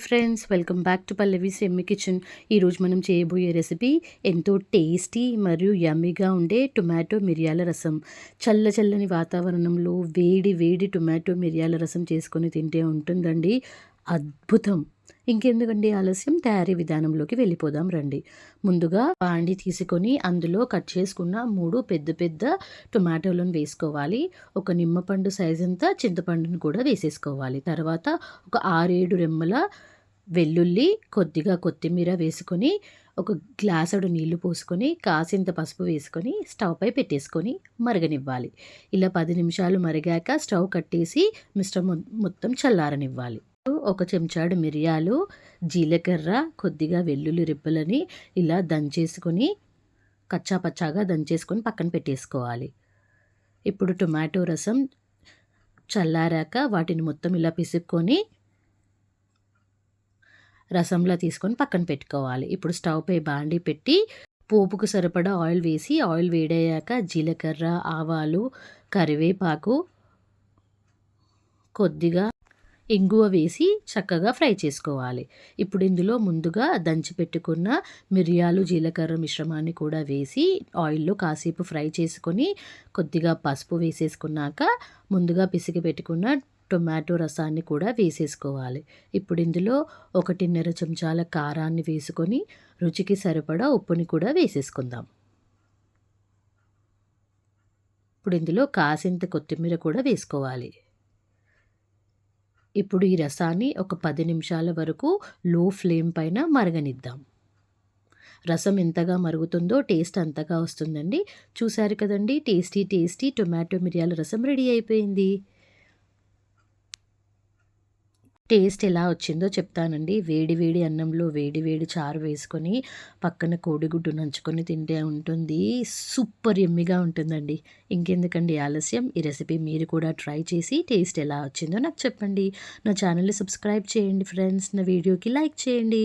Friends welcome back to Pallavi Semmi kitchen. ఈరోజు మనం చేయబోయే రెసిపీ ఎంతో టేస్టీ మరియు యమ్మీగా ఉండే టొమాటో మిరియాల రసం. చల్ల చల్లని వాతావరణంలో వేడి వేడి టొమాటో మిరియాల రసం చేసుకొని తింటే ఉంటుందండి. అద్భుతం! ఇంకెందుకండి ఆలస్యం? తయారీ విధానంలోకి వెళ్ళిపోదాం రండి. ముందుగా పాండి తీసుకొని అందులో కట్ చేసుకున్న మూడు పెద్ద పెద్ద టొమాటోలను వేసుకోవాలి. ఒక నిమ్మపండు సైజ్ అంతా చింతపండును కూడా వేసేసుకోవాలి. తర్వాత ఒక ఆరేడు రెమ్మల వెల్లుల్లి కొద్దిగా కొత్తిమీర వేసుకొని ఒక గ్లాసుడు నీళ్ళు పోసుకొని కాసింత పసుపు వేసుకొని స్టవ్ పై పెట్టేసుకొని మరగనివ్వాలి. ఇలా పది నిమిషాలు మరిగాక స్టవ్ కట్టేసి మిశ్రమం మొత్తం చల్లారనివ్వాలి. ఒక చెంచాడు మిరియాలు జీలకర్ర కొద్దిగా వెల్లుల్లి రిబ్బలని ఇలా దంచేసుకొని కచ్చాపచ్చాగా దంచేసుకొని పక్కన పెట్టేసుకోవాలి. ఇప్పుడు టొమాటో రసం చల్లారాక వాటిని మొత్తం ఇలా పిసుక్కొని రసంలో తీసుకొని పక్కన పెట్టుకోవాలి. ఇప్పుడు స్టవ్ పై బాండి పెట్టి పోపుకు సరిపడా ఆయిల్ వేసి ఆయిల్ వేడయ్యాక జీలకర్ర ఆవాలు కరివేపాకు కొద్దిగా ఇంగువ వేసి చక్కగా ఫ్రై చేసుకోవాలి. ఇప్పుడు ఇందులో ముందుగా దంచి పెట్టుకున్న మిరియాలు జీలకర్ర మిశ్రమాన్ని కూడా వేసి ఆయిల్లో కాసేపు ఫ్రై చేసుకొని కొద్దిగా పసుపు వేసేసుకున్నాక ముందుగా పిసికి పెట్టుకున్న టొమాటో రసాన్ని కూడా వేసేసుకోవాలి. ఇప్పుడు ఇందులో ఒకటిన్నర చెంచాల కారాన్ని వేసుకొని రుచికి సరిపడా ఉప్పుని కూడా వేసేసుకుందాం. ఇప్పుడు ఇందులో కాసింత కొత్తిమీర కూడా వేసుకోవాలి. ఇప్పుడు ఈ రసాన్ని ఒక పది నిమిషాల వరకు లో ఫ్లేమ్ పైన మరగనిద్దాం. రసం ఎంతగా మరుగుతుందో టేస్ట్ అంతగా వస్తుందండి. చూశారు కదండి టేస్టీ టేస్టీ టొమాటో మిరియాల రసం రెడీ అయిపోయింది. టేస్ట్ ఎలా వచ్చిందో చెప్తానండి. వేడి వేడి అన్నంలో వేడి వేడి చారు వేసుకొని పక్కన కోడిగుడ్డు నంచుకొని తింటే ఉంటుంది. సూపర్ ఎమ్మిగా ఉంటుందండి. ఇంకెందుకండి ఆలస్యం? ఈ రెసిపీ మీరు కూడా ట్రై చేసి టేస్ట్ ఎలా వచ్చిందో నాకు చెప్పండి. నా ఛానల్ని సబ్స్క్రైబ్ చేయండి ఫ్రెండ్స్. నా వీడియోకి లైక్ చేయండి.